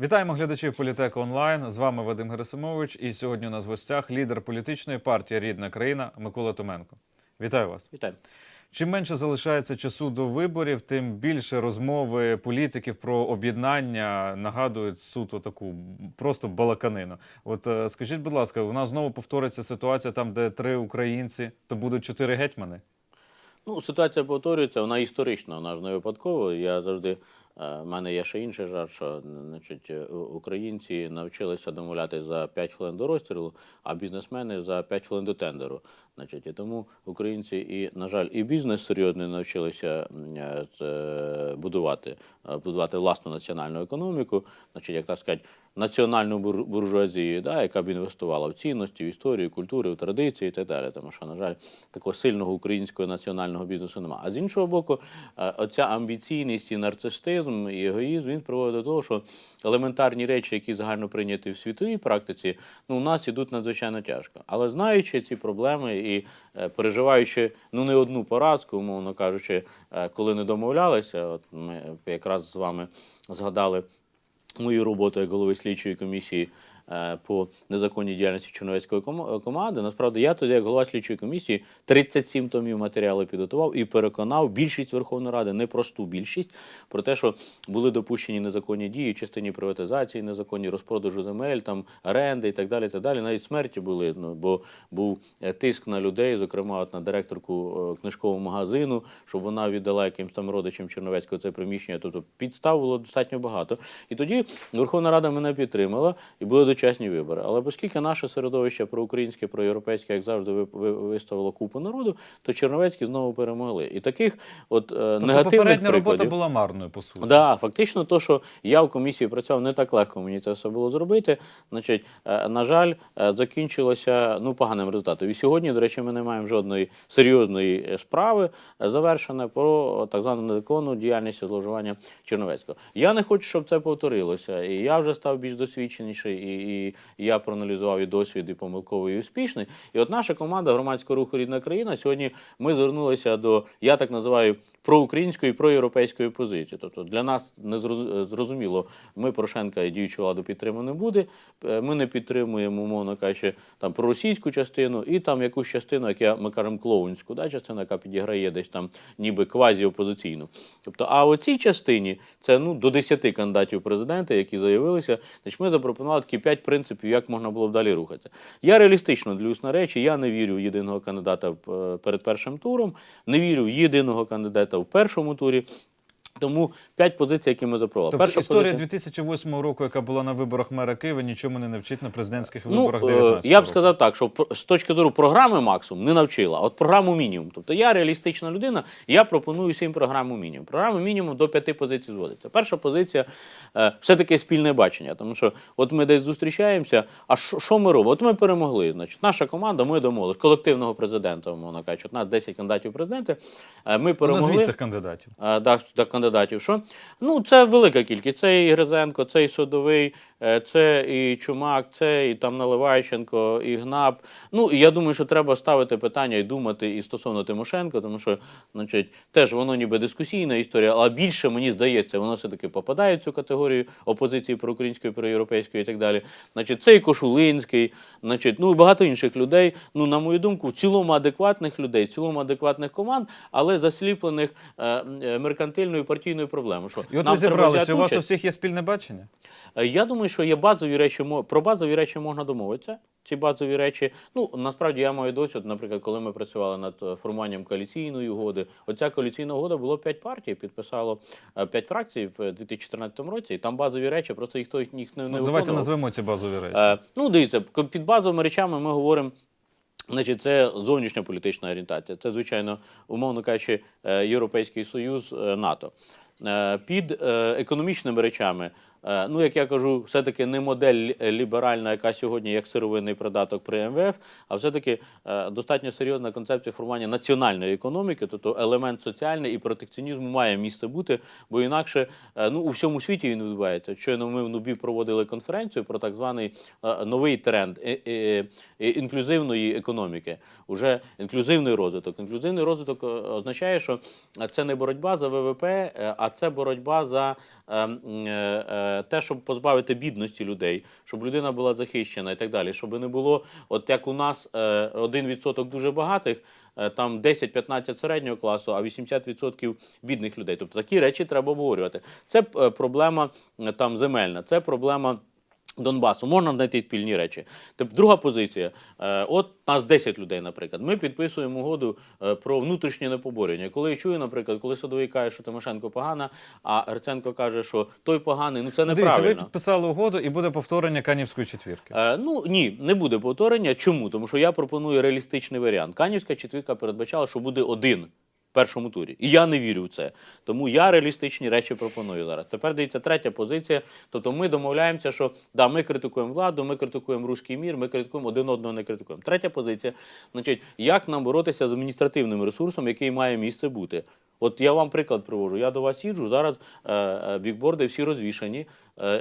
Вітаємо глядачів Політеку онлайн. З вами Вадим Герасимович. І сьогодні у нас в гостях лідер політичної партії Рідна країна Микола Томенко. Вітаю вас. Вітаю. Чим менше залишається часу до виборів, тим більше розмови політиків про об'єднання нагадують суто таку просто балаканину. От е, скажіть, будь ласка, у нас знову повториться ситуація там, де три українці, то будуть чотири гетьмани. Ну, ситуація повторюється, вона історична, вона ж не випадково. Я завжди, е, в мене є ще інший жарт, що значить, е, українці навчилися домовлятися за 5 хвилин до розстрілу, а бізнесмени за 5 хвилин до тендеру. Значить, і тому українці і, на жаль, і бізнес серйозно навчилися е, будувати, е, будувати власну національну економіку, значить, як так сказати, національну бур- буржуазію, да, яка б інвестувала в цінності, в історію, культуру, в традиції і так далі. Тому що, на жаль, такого сильного українського національного бізнесу немає. А з іншого боку, е, оця амбіційність і нарцистизм, і егоїзм він приводить до того, що елементарні речі, які загально прийняті в світовій практиці, ну, у нас ідуть надзвичайно тяжко. Але знаючи ці проблеми і е, переживаючи ну не одну поразку, умовно кажучи, е, коли не домовлялися, от ми якраз з вами згадали мою роботу як голови слідчої комісії по незаконній діяльності Черновецької команди. Насправді я тоді, як голова слідчої комісії, 37 томів матеріалу підготував і переконав більшість Верховної Ради, непросту більшість, про те, що були допущені незаконні дії в частині приватизації, незаконні розпродажу земель, там оренди і так далі. Так далі. Навіть смерті були, ну, бо був е, тиск на людей, зокрема от на директорку е, книжкового магазину, щоб вона віддала якимсь там родичам Черновецького це приміщення. Тобто підстав було достатньо багато. І тоді Верховна Рада мене підтримала і були дочасні вибори. Але оскільки наше середовище проукраїнське, проєвропейське, як завжди, ви- ви- виставило купу народу, то Черновецькі знову перемогли. І таких от е, Тобто негативних попередня прикладів... робота була марною по суті. Да, фактично, то, що я в комісії працював, не так легко мені це все було зробити. Значить, е, на жаль, е, закінчилося ну, поганим результатом. І сьогодні, до речі, ми не маємо жодної серйозної справи завершене про так звану незаконну діяльність зловживання Черновецького. Я не хочу, щоб це повторилося. І я вже став більш досвідченіший, і, і я проаналізував і досвід, і помилковий, і успішний. І от наша команда громадського руху Рідна країна сьогодні ми звернулися до, я так називаю, проукраїнської і проєвропейської позиції. Тобто для нас не зрозуміло, ми Порошенка і діючу владу підтримати не буде. Е, Ми не підтримуємо, умовно кажучи, там проросійську частину і там якусь частину, як я, ми кажемо, клоунську, да, частину, яка підіграє десь там ніби квазі-опозиційну. Тобто, а у цій частині це ну, до 10 кандидатів в президенти, які заявилися, значить, ми запропонували такі 5 принципів, як можна було б далі рухатися. Я реалістично дивлюсь на речі, я не вірю в єдиного кандидата е, перед першим туром, не вірю в єдиного кандидата в першому турі. Тому п'ять позицій, які ми запропонували. Тобто історія позиція- 2008 року, яка була на виборах мера Києва, нічому не навчить на президентських Ну, виборах е, 19 я б року. сказав так, що з точки зору програми максимум не навчила, а от програму мінімум. Тобто я реалістична людина, я пропоную всім програму мінімум. Програму мінімум до п'яти позицій зводиться. Перша позиція е, все-таки спільне бачення, тому що от ми десь зустрічаємося, а що ми робимо? От ми перемогли. Значить, наша команда, ми домовились, колективного президента, мовно кажучи, от нас 10 кандидатів президенти. е, Ми Ну, перемогли. Назвіть цих кандидатів. Да, кандидатів. Що? Ну, це велика кількість. Це і Гризенко, це і Садовий, е, це і Чумак, це і там Наливайченко, і Гнап. Ну, і я думаю, що треба ставити питання і думати і стосовно Тимошенко, тому що, значить, теж воно ніби дискусійна історія, але більше, мені здається, воно все-таки попадає в цю категорію опозиції проукраїнської, проєвропейської і так далі. Значить, це і Кошулинський, значить, ну і багато інших людей. Ну, на мою думку, в цілому адекватних людей, в цілому адекватних команд, але засліплених е, е, меркантильною партійною проблемою. Що І от нам ви зібралися, у вас у всіх є спільне бачення? Е, Я думаю, що є базові речі, про базові речі можна домовитися. Ці базові речі, ну насправді я маю досвід, наприклад, коли ми працювали над е, формуванням коаліційної угоди. Оця коаліційна угода було п'ять партій, підписало е, п'ять фракцій в 2014 році, і там базові речі, просто їх хто їх не, Ну, виконував. давайте назвемо ці базові речі. Е, ну, дивіться, під базовими речами ми говоримо. Значить, це зовнішня політична орієнтація. Це, звичайно, умовно кажучи, е, Європейський Союз, е, НАТО. Е, Під е, економічними речами Е, Ну, як я кажу, все-таки не модель ліберальна, яка сьогодні як сировинний придаток при МВФ, а все-таки е, достатньо серйозна концепція формування національної економіки, тобто елемент соціальний і протекціонізму має місце бути, бо інакше е, ну, у всьому світі він відбувається. Щойно ми в Нубі проводили конференцію про так званий е, новий тренд е, е, е, інклюзивної економіки, уже інклюзивний розвиток. Інклюзивний розвиток е, означає, що це не боротьба за ВВП, е, а це боротьба за е, м, е, е, е, те, щоб позбавити бідності людей, щоб людина була захищена і так далі, щоб не було, от як у нас один 1% дуже багатих, е, там 10-15 середнього класу, а 80% бідних людей. Тобто такі речі треба обговорювати. Це е, проблема е, там земельна, це проблема. Донбасу можна знайти спільні речі. Тобто, друга позиція. Е, от нас 10 людей, наприклад. Ми підписуємо угоду е, про внутрішнє непоборення. Коли я чую, наприклад, коли Садовий каже, що Тимошенко погана, а Гриценко каже, що той поганий, ну це Дивіться, неправильно. ви підписали угоду і буде повторення Канівської четвірки. Е, ну ні, не буде повторення. Чому? Тому що я пропоную реалістичний варіант. Канівська четвірка передбачала, що буде один першому турі. І я не вірю в це. Тому я реалістичні речі пропоную зараз. Тепер дивіться, третя позиція. Тобто ми домовляємося, що да, ми критикуємо владу, ми критикуємо руський мір, ми критикуємо один одного не критикуємо. Третя позиція, значить, як нам боротися з адміністративним ресурсом, який має місце бути. От я вам приклад привожу. Я до вас їжджу. Зараз е, е, бікборди всі розвішані,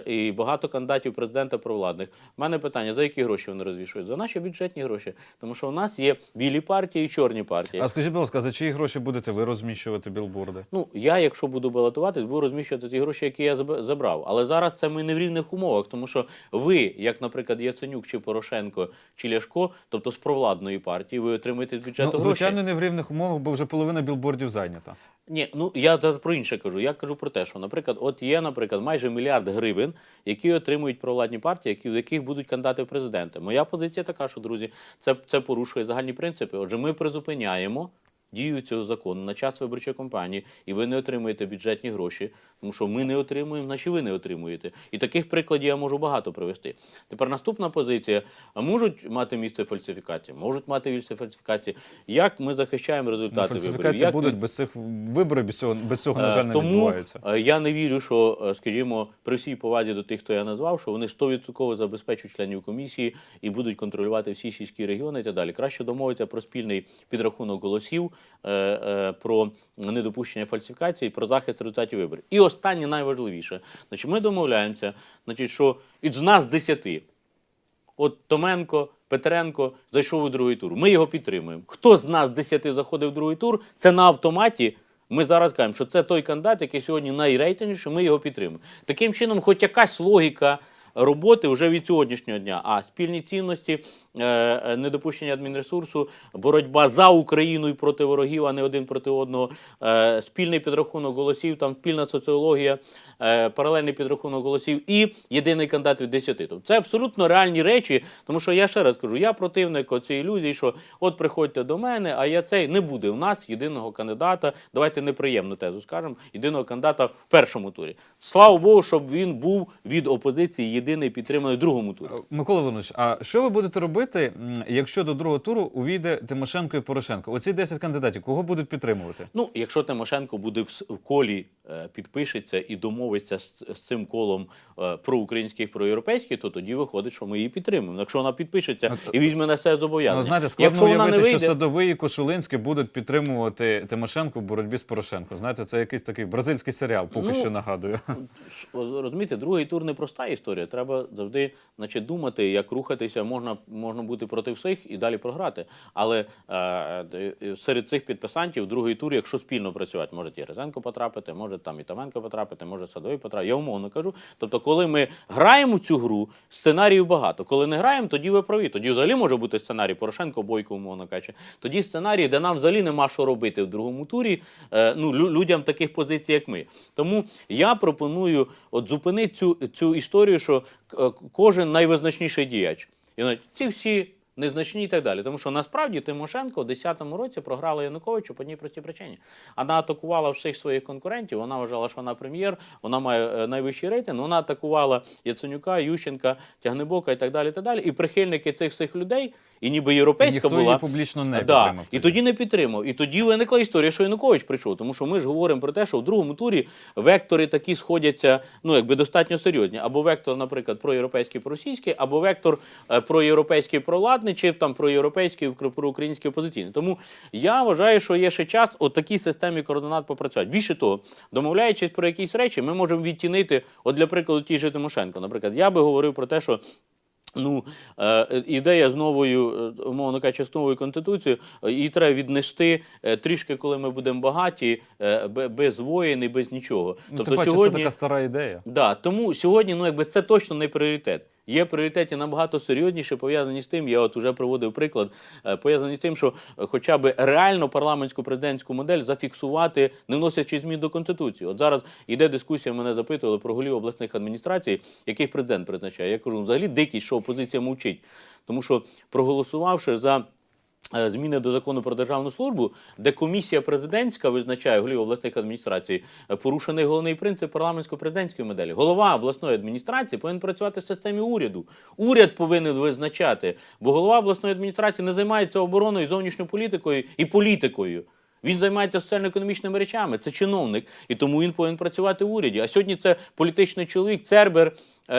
і багато кандидатів президента провладних. У мене питання: за які гроші вони розвішують? За наші бюджетні гроші. Тому що у нас є білі партії і чорні партії. А скажіть, будь ласка, за чиї гроші будете ви розміщувати білборди? Ну, я, якщо буду балотуватись, буду розміщувати ті гроші, які я забрав. Але зараз це ми не в рівних умовах, тому що ви, як, наприклад, Яценюк чи Порошенко чи Ляшко, тобто з провладної партії, ви отримуєте з бюджету Ну, гроші. звичайно, не в рівних умовах, бо вже половина білбордів зайнята. Ні, ну я про інше кажу. Я кажу про те, що, наприклад, от є, наприклад, майже мільярд гривень, які отримують провладні партії, які, в яких будуть кандидати в президенти. Моя позиція така, що друзі, це, це порушує загальні принципи. Отже, ми призупиняємо. Дію цього закону на час виборчої кампанії, і ви не отримуєте бюджетні гроші, тому що ми не отримуємо, значить ви не отримуєте. І таких прикладів я можу багато привести. Тепер наступна позиція: можуть мати місце фальсифікації? Можуть мати місце фальсифікації. Як ми захищаємо Ну, результати виборів? фальсифікації Як будуть ви- без цих виборів, без цього, без цього на Е, жаль, не Тому відбуваються. е, я не вірю, що, е, скажімо, при всій повазі до тих, хто я назвав, що вони 100% забезпечують членів комісії і будуть контролювати всі сільські регіони і так далі. Краще домовитися про спільний підрахунок голосів, про недопущення фальсифікацій, про захист результатів виборів. І останнє найважливіше. Значить, ми домовляємося, значить, що із нас 10 От Томенко, Петренко зайшов у другий тур. Ми його підтримуємо. Хто з нас 10 заходив в другий тур, це на автоматі. Ми зараз кажемо, що це той кандидат, який сьогодні найрейтинніший, ми його підтримуємо. Таким чином, хоч якась логіка роботи вже від сьогоднішнього дня. А спільні цінності, е, е, недопущення адмінресурсу, боротьба за Україну і проти ворогів, а не один проти одного, е, спільний підрахунок голосів, там спільна соціологія, паралельний підрахунок голосів і єдиний кандидат від 10. Тобто це абсолютно реальні речі, тому що я ще раз кажу, я противник цієї ілюзії, що от приходьте до мене, а я цей не буде у нас єдиного кандидата. Давайте неприємну тезу скажемо, єдиного кандидата в першому турі. Слава Богу, щоб він був від опозиції єдиний підтриманий в другому турі. Е, Микола Іванович, а що ви будете робити, якщо до другого туру увійде Тимошенко і Порошенко? Оці 10 кандидатів, кого будуть підтримувати? Ну, якщо Тимошенко буде в, колі е, підпишеться і домовиться з, з цим колом е, проукраїнських, проєвропейських, то тоді виходить, що ми її підтримуємо. Якщо вона підпишеться і візьме на себе зобов'язання. Ну, знаєте, складно якщо вона не уявити, що Садовий і Кошулинський будуть підтримувати Тимошенко в боротьбі з Порошенко. Знаєте, це якийсь такий бразильський серіал, поки Ну, що нагадую. розумієте, другий тур не проста історія. Треба завжди значить, думати, як рухатися. Можна, можна бути проти всіх і далі програти. Але е, серед цих підписантів другий тур, якщо спільно працювати, може і Резенко потрапити, може там і Таменко потрапити, може Садовий потрапити. Я умовно кажу. Тобто, коли ми граємо цю гру, сценаріїв багато. Коли не граємо, тоді ви праві. Тоді взагалі може бути сценарій Порошенко, Бойко, умовно кажучи. Тоді сценарій, де нам взагалі нема що робити в другому турі. е, ну, лю- людям таких позицій, як ми. Тому я пропоную от зупинити цю, цю історію, що е, кожен найвизначніший діяч. І ці всі незначні і так далі. Тому що насправді Тимошенко в 10-му році програла Януковичу по одній простій причині. Вона атакувала всіх своїх конкурентів, вона вважала, що вона прем'єр, вона має е, найвищий рейтинг, вона атакувала Яценюка, Ющенка, Тягнебока і так далі. І, так далі. і прихильники цих всіх людей, і ніби європейська Ніхто була. її публічно не да. підтримав. І тоді не підтримав. І тоді виникла історія, що Янукович прийшов. Тому що ми ж говоримо про те, що в другому турі вектори такі сходяться, ну якби достатньо серйозні. Або вектор, наприклад, проєвропейський проросійський, або вектор е, проєвропейський проладний, чи там проєвропейський укр- проукраїнський опозиційний. Тому я вважаю, що є ще час от такій системі координат попрацювати. Більше того, домовляючись про якісь речі, ми можемо відтінити, от для прикладу, ті ж Тимошенко. Наприклад, я би говорив про те, що Ну, е, ідея з новою, е, умовно кажучи, з новою конституцією, е, її треба віднести трішки, коли ми будемо багаті, без воїн і без нічого. Ну, тим паче, це така стара ідея. Да, тому сьогодні ну, якби це точно не пріоритет. Є пріоритети набагато серйозніше, пов'язані з тим, я от вже проводив приклад, е, пов'язані з тим, що хоча б реально парламентську президентську модель зафіксувати, не вносячи змін до Конституції. От зараз іде дискусія, мене запитували про голів обласних адміністрацій, яких президент призначає. Я кажу, «Ну, взагалі дикість, що опозиція мовчить. Тому що проголосувавши за зміни до закону про державну службу, де комісія президентська визначає голів обласних адміністрацій, е, порушений головний принцип парламентсько-президентської моделі. Голова обласної адміністрації повинен працювати в системі уряду. Уряд повинен визначати, бо голова обласної адміністрації не займається обороною, зовнішньою політикою і політикою. Він займається соціально-економічними речами, це чиновник, і тому він повинен працювати в уряді. А сьогодні це політичний чоловік, Цербер, е,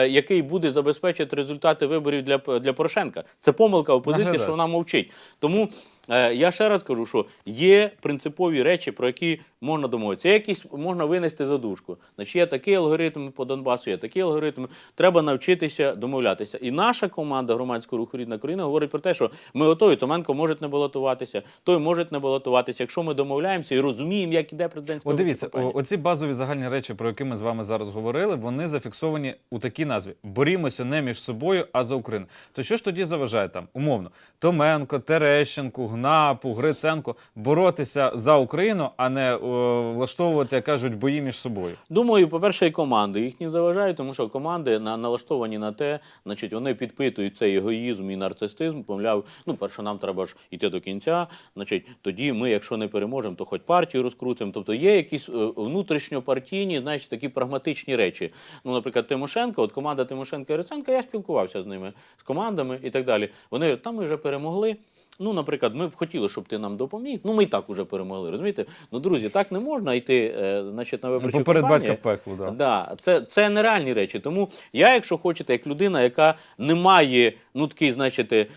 який буде забезпечити результати виборів для, для Порошенка. Це помилка опозиції, Наглядач. що вона мовчить. Тому е, я ще раз кажу, що є принципові речі, про які можна домовитися. Якісь можна винести за дужку. Значить, є такий алгоритм по Донбасу, є такий алгоритм. Треба навчитися домовлятися. І наша команда громадського руху рідна країна говорить про те, що ми готові. Томенко може не балотуватися, той може не балотуватися. Якщо ми домовляємося і розуміємо, як іде президентська От дивіться, о- оці базові загальні речі, про які ми з вами зараз говорили, вони зафіксовані у такій назві: борімося не між собою, а за Україну. То що ж тоді заважає там, умовно, Томенко, Терещенку, Гнапу, Гриценко боротися за Україну, а не о, влаштовувати, як кажуть, бої між собою? Думаю, по-перше, і команди їх не заважають, тому що команди на, налаштовані на те, значить, вони підпитують цей егоїзм і нарцистизм. Мовляв, ну, перше, нам треба ж йти до кінця. Значить, тоді ми, якщо не переможемо, то хоч партію розкрутимо. Тобто є якісь е, внутрішньопартійні, значить, такі прагматичні речі. Ну, наприклад, Тимошенко, от команда Тимошенка і Гриценка, я спілкувався з ними, з командами і так далі. Вони там ми вже перемогли. Ну, наприклад, ми б хотіли, щоб ти нам допоміг. Ну, ми і так уже перемогли. Розумієте? Ну, друзі, так не можна йти, е, значить, на виборчу Поперед кампанію. батька в пекло, да. Да, це, це нереальні речі. Тому я, якщо хочете, як людина, яка не має ну такий, значить, е,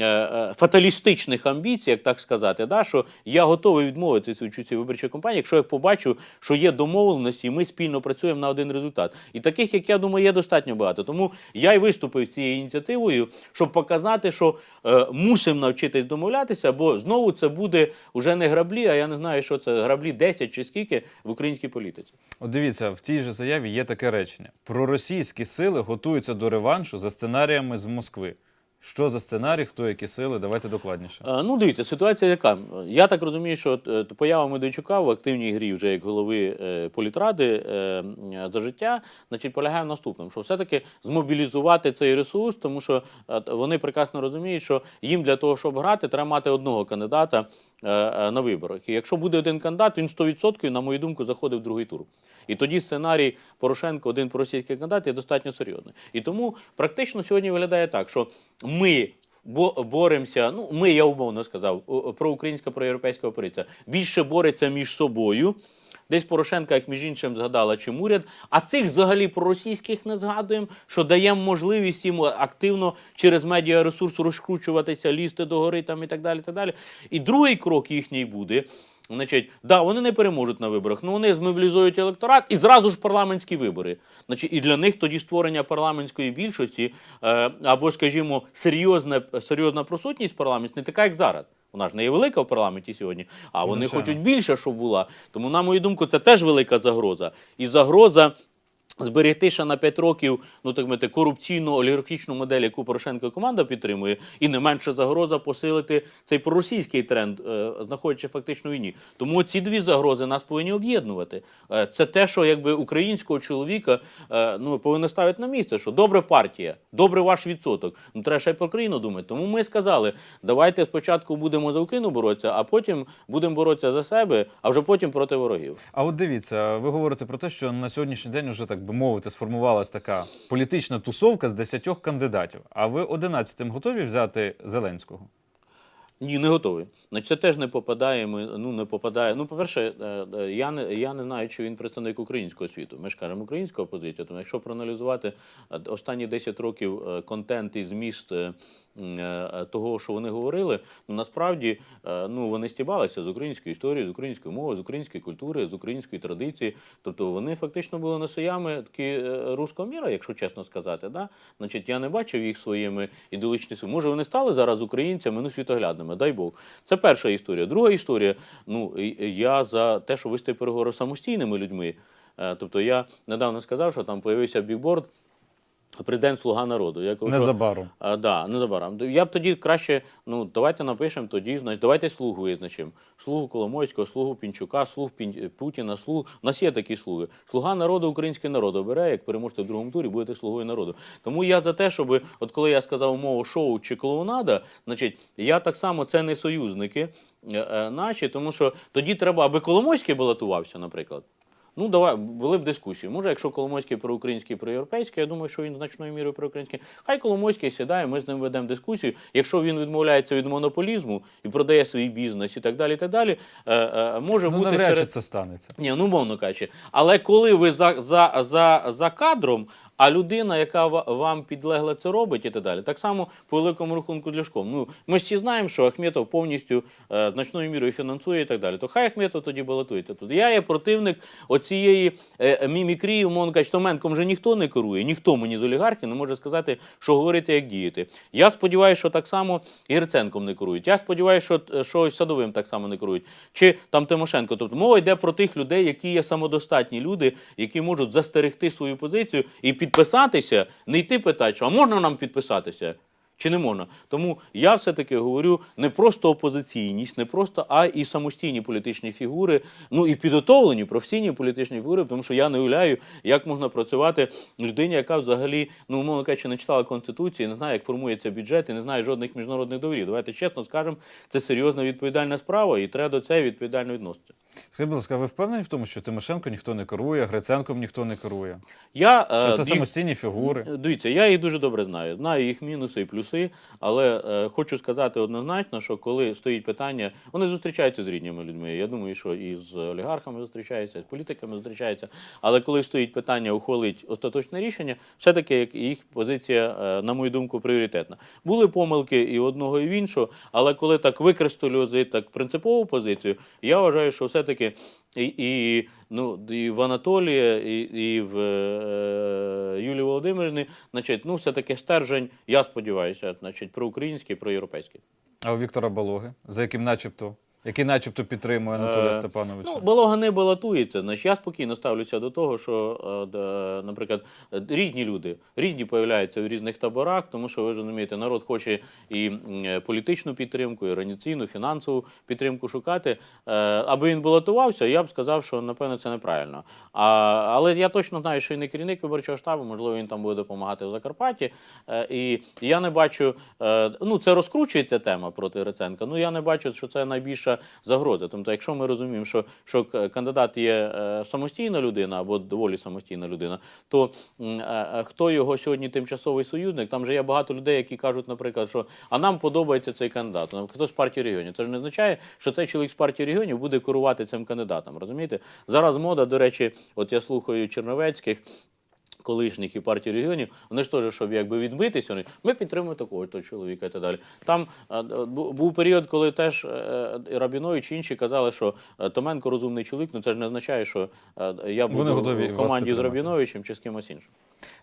е, фаталістичних амбіцій, як так сказати, да, що я готовий відмовитися від цієї виборчої кампанії, якщо я побачу, що є домовленості, і ми спільно працюємо на один результат. І таких, як я думаю, є достатньо багато. Тому я й виступив з цією ініціативою, щоб показати, що е, мусимо навчитись домовлятися, бо знову це буде вже не граблі, а я не знаю, що це граблі 10 чи скільки в українській політиці. От дивіться, в тій же заяві є таке речення: проросійські сили готуються до реваншу за сценаріями з Москви. Що за сценарій, хто які сили? Давайте докладніше. Е, Ну, дивіться, ситуація яка. Я так розумію, що е, поява Медведчука в активній грі вже як голови е, політради за життя, значить, полягає в наступному, що все-таки змобілізувати цей ресурс, тому що вони прекрасно розуміють, що їм для того, щоб грати, треба мати одного кандидата на виборах. І якщо буде один кандидат, він 100%, на мою думку, заходить в другий тур. І тоді сценарій Порошенко, один проросійський кандидат, є достатньо серйозний. І тому практично сьогодні виглядає так, що ми бо боремося. Ну, ми, я умовно сказав, проукраїнська, проєвропейська опозиція більше бореться між собою. Десь Порошенка, як між іншим, згадала чим уряд. А цих взагалі проросійських не згадуємо, що даємо можливість їм активно через медіаресурс розкручуватися, лізти до гори там і так далі. так далі. І другий крок їхній буде. Значить, да, вони не переможуть на виборах, але вони змобілізують електорат і зразу ж парламентські вибори. Значить, і для них тоді створення парламентської більшості е, або, скажімо, серйозна, серйозна присутність парламенту не така, як зараз. Вона ж не є велика в парламенті сьогодні, а вони Звичайно. хочуть більше, щоб була. Тому, на мою думку, це теж велика загроза. І загроза. Зберегти ще на 5 років ну так мати корупційну олігархічну модель, яку Порошенко команда підтримує, і не менше загроза посилити цей проросійський тренд, е, знаходячи фактично війні. Тому ці дві загрози нас повинні об'єднувати. Е, це те, що якби українського чоловіка е, ну повинно ставити на місце, що добре партія, добре ваш відсоток. Ну треба ще й про країну думати. Тому ми сказали, давайте спочатку будемо за Україну боротися, а потім будемо боротися за себе, а вже потім проти ворогів. А от дивіться, ви говорите про те, що на сьогоднішній день вже так би мовити сформувалась така політична тусовка з 10 кандидатів. А ви 11-тим готові взяти Зеленського? Ні, не готовий. Значить, це теж не попадає. Ми, ну, не попадає. Ну, по-перше, е, е, я не, я не знаю, чи він представник українського світу. Ми ж кажемо українська опозиція. Тому якщо проаналізувати е, останні 10 років контент і зміст того, що вони говорили, ну, насправді е, ну, вони стібалися з української історії, з української мови, з української культури, з української традиції. Тобто вони фактично були носіями таки е, руського міра, якщо чесно сказати. Да? Значить, я не бачив їх своїми ідеологічними. Може, вони стали зараз українцями, ну світоглядними, дай Бог. Це перша історія. Друга історія. Ну я за те, що вести переговори з самостійними людьми. Е, Тобто я недавно сказав, що там появився бікборд. Президент Слуга народу. Я кажу, Незабаром. а, да, незабаром. Я б тоді краще, ну давайте напишемо тоді, значить, давайте слугу визначимо. Слугу Коломойського, слугу Пінчука, слуг Пін... Путіна, слуг. У нас є такі слуги. Слуга народу, український народ обере, як переможете в другому турі, будете слугою народу. Тому я за те, щоб, от коли я сказав мову шоу чи клоунада, значить, я так само це не союзники е, е, наші, тому що тоді треба, аби Коломойський балотувався, наприклад. Ну, давай, були б дискусії. Може, якщо Коломойський проукраїнський, проєвропейський, я думаю, що він значною мірою проукраїнський. Хай Коломойський сідає, ми з ним ведемо дискусію. Якщо він відмовляється від монополізму і продає свій бізнес і так далі, і так далі, е, е, може Ну, бути навряд серед... це станеться. Ні, ну мовно кажучи. Але коли ви за, за, за, за кадром, а людина, яка вам підлегла це робить і так далі, так само по великому рахунку Ляшком. Ну, ми всі знаємо, що Ахметов повністю е, значною мірою фінансує і так далі. То хай Ахметов тоді балотується тут. Я є противник оцієї е, мімікрії, умовно кажучи, Томенком вже ніхто не керує, ніхто мені з олігархів не може сказати, що говорити, як діяти. Я сподіваюся, що так само і Гриценком не керують. Я сподіваюся, що, що Садовим так само не керують. Чи там Тимошенко. Тобто мова йде про тих людей, які є самодостатні люди, які можуть застерегти свою позицію і підписатися, не йти питати, що а можна нам підписатися? Чи не можна? Тому я все-таки говорю не просто опозиційність, не просто, а і самостійні політичні фігури, ну і підготовлені професійні політичні фігури, тому що я не уявляю, як можна працювати людині, яка взагалі, ну, умовно кажучи, не читала Конституції, не знає, як формується бюджет і не знає жодних міжнародних договорів. Давайте чесно скажемо, це серйозна відповідальна справа, і треба до цього відповідально відноситися. Скажіть, будь ласка, ви впевнені в тому, що Тимошенко ніхто не керує, Гриценком ніхто не керує? Я, Що е, це див- самостійні фігури? Дивіться, я їх дуже добре знаю. Знаю їх мінуси і плюси, але е, хочу сказати однозначно, що коли стоїть питання, вони зустрічаються з рідними людьми. Я думаю, що і з олігархами зустрічаються, і з політиками зустрічаються. Але коли стоїть питання ухвалити остаточне рішення, все-таки їх позиція, е, на мою думку, пріоритетна. Були помилки і одного, і в іншого, але коли так викристалювати так принципову позицію, я вважаю, що все-таки і, і, ну, і в Анатолія, і, і в е, Юлії Володимирівни, значить, ну, все-таки стержень, я сподіваюся, значить, проукраїнський, проєвропейський. А у Віктора Балоги, за яким начебто, який начебто підтримує Анатолія Е, Степановича? Ну, Балога не балотується. Значить, я спокійно ставлюся до того, що, е, наприклад, різні люди, різні появляються в різних таборах, тому що ви ж розумієте, народ хоче і е, політичну підтримку, і організаційну, фінансову підтримку шукати. Аби він балотувався, я б сказав, що напевно це неправильно. А, але я точно знаю, що він не керівник виборчого штабу, можливо, він там буде допомагати в Закарпатті. І я не бачу, ну це розкручується тема проти Гриценка. Ну я не бачу, що це найбільша загроза. Тобто, якщо ми розуміємо, що, що кандидат є е, самостійна людина або доволі самостійна людина, то е, е, хто його сьогодні тимчасовий союзник? Там же є багато людей, які кажуть, наприклад, що а нам подобається цей кандидат. Наприклад, хто з партії регіонів. Це ж не означає, що цей чоловік з партії регіонів буде керувати цим кандидатом. Розумієте? Зараз мода, до речі, от я слухаю Черновецьких колишніх і партії регіонів, вони ж теж, щоб якби відбитися, вони ми підтримуємо такого то чоловіка і так далі. Там е, був період, коли теж е, Рабінович і інші казали, що е, Томенко розумний чоловік, ну це ж не означає, що е, я буду в команді з. Рабіновичем чи з кимось іншим.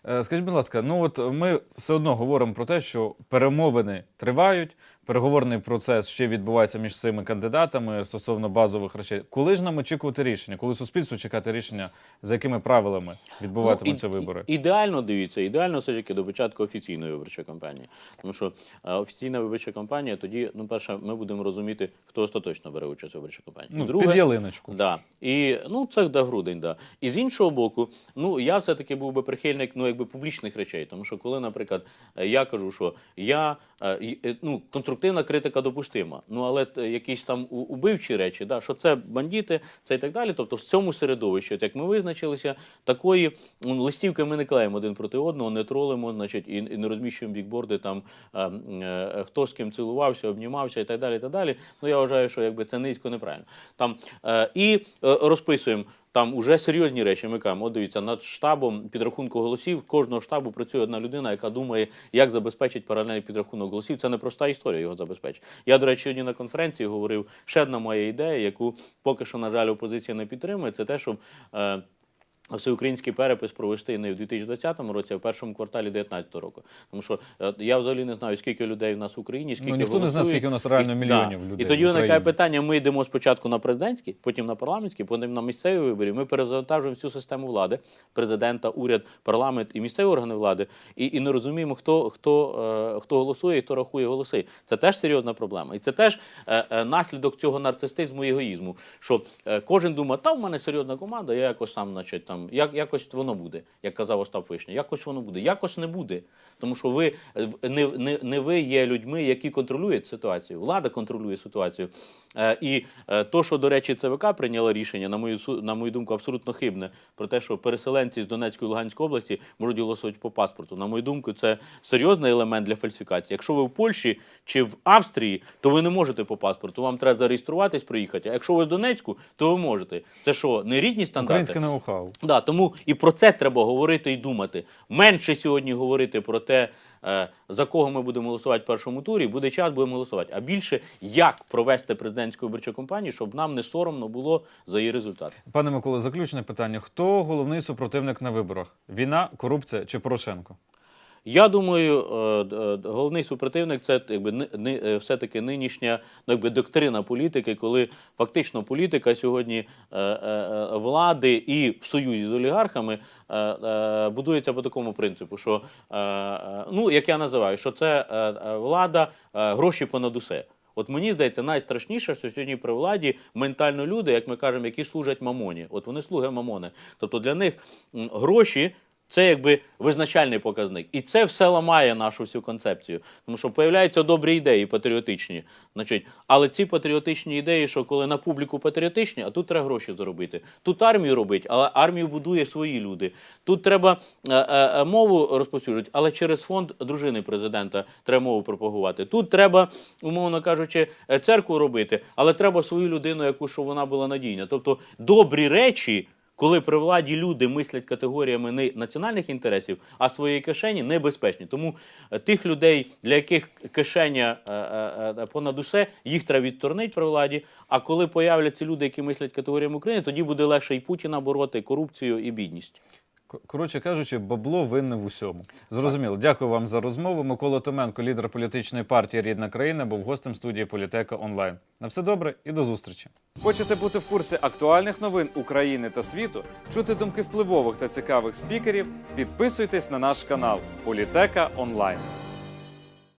Е, Скажіть, будь ласка, ну от ми все одно говоримо про те, що перемовини тривають, переговорний процес ще відбувається між цими кандидатами стосовно базових речей. Коли ж нам очікувати рішення? Коли суспільство чекати рішення, за якими правилами відбуватимуться Ну, і- вибори? Ідеально дивіться, ідеально все таки до початку офіційної виборчої кампанії. Тому що е, офіційна виборча кампанія, тоді, ну, перше, ми будемо розуміти, хто остаточно бере участь у виборчій кампанії. Ну, друге- під ялиночку. Да. І ну це да, грудень, да. І з іншого боку, ну я все-таки був би прихильник ну, якби публічних речей. Тому що коли, наприклад, е, я кажу, що я е, е, ну, конструктивна критика допустима. Ну але якісь там убивчі речі, да, що це бандити, це і так далі. Тобто в цьому середовищі, от як ми визначилися, такої м, листівки ми не клеїмо один проти одного, не тролимо, значить, і, і не розміщуємо бікборди там е, е, хто з ким цілувався, обнімався і так далі. І так далі. Ну я вважаю, що якби це низько неправильно. Там е, і е, розписуємо. Там уже серйозні речі. Ми кажемо, дивіться, над штабом підрахунку голосів кожного штабу працює одна людина, яка думає, як забезпечить паралельний підрахунок голосів. Це не проста історія його забезпечить. Я, до речі, сьогодні на конференції говорив ще одна моя ідея, яку поки що, на жаль, опозиція не підтримує. Це те, щоб. Всеукраїнський перепис провести не в 2020 році, а в першому кварталі 2019 року. Тому що е, я взагалі не знаю, скільки людей в нас в Україні, скільки Ну, ніхто не знає, скільки у нас реально І- мільйонів да. людей І тоді виникає питання: ми йдемо спочатку на президентські, потім на парламентські, потім на місцеві вибори. Ми перезавантажуємо всю систему влади, президента, уряд, парламент і місцеві органи влади, і, і не розуміємо, хто, хто, е, хто голосує і хто рахує голоси. Це теж серйозна проблема. І це теж е, наслідок цього нарцистизму і егоїзму. Що кожен думає, та в мене серйозна команда, я якось сам, значить, там, як, якось воно буде, як казав Остап Вишня, якось воно буде, якось не буде. Тому що ви е, не, не, не ви є людьми, які контролюють ситуацію. Влада контролює ситуацію. Е, і е, то, що, до речі, ЦВК прийняло рішення, на мою, на мою думку, абсолютно хибне, про те, що переселенці з Донецької і Луганської області можуть голосувати по паспорту. На мою думку, це серйозний елемент для фальсифікації. Якщо ви в Польщі чи в Австрії, то ви не можете по паспорту. Вам треба зареєструватись, приїхати. А якщо ви в Донецьку, то ви можете. Це що, не рідні стандарти? Українське ноу-хау. Да, тому і про це треба говорити і думати. Менше сьогодні говорити про те, е, за кого ми будемо голосувати в першому турі, буде час, будемо голосувати. А більше як провести президентську виборчу кампанію, щоб нам не соромно було за її результат. Пане Миколе, заключне питання: хто головний супротивник на виборах? Війна, корупція чи Порошенко? Я думаю, е, е, головний супротивник це е, все-таки нинішня ну, доктрина політики, коли фактично політика сьогодні влади і в союзі з олігархами будується по такому принципу, що ну як я називаю, що це влада гроші понад усе. От мені здається, найстрашніше, що сьогодні при владі ментально люди, як ми кажемо, які служать мамоні. От вони слуги мамони. Тобто для них гроші це якби визначальний показник. І це все ламає нашу всю концепцію. Тому що появляються добрі ідеї патріотичні. Значить, але ці патріотичні ідеї, що коли на публіку патріотичні, а тут треба гроші заробити. Тут армію робить, але армію будує свої люди. Тут треба е, е, е, мову розповсюджувати, але через фонд дружини президента треба мову пропагувати. Тут треба, умовно кажучи, е, церкву робити, але треба свою людину, яку щоб вона була надійна. Тобто добрі речі. Коли при владі люди мислять категоріями не національних інтересів, а своєї кишені небезпечні. Тому е, тих людей, для яких кишеня е, е, понад усе, їх треба відторнити при владі. А коли появляться люди, які мислять категоріями України, тоді буде легше і Путіна бороти, і корупцію, і бідність. Коротше кажучи, бабло винне в усьому. Зрозуміло. Дякую вам за розмову. Микола Томенко, лідер політичної партії Рідна країна, був гостем студії Політека онлайн. На все добре і до зустрічі. Хочете бути в курсі актуальних новин України та світу, чути думки впливових та цікавих спікерів? Підписуйтесь на наш канал Політека онлайн.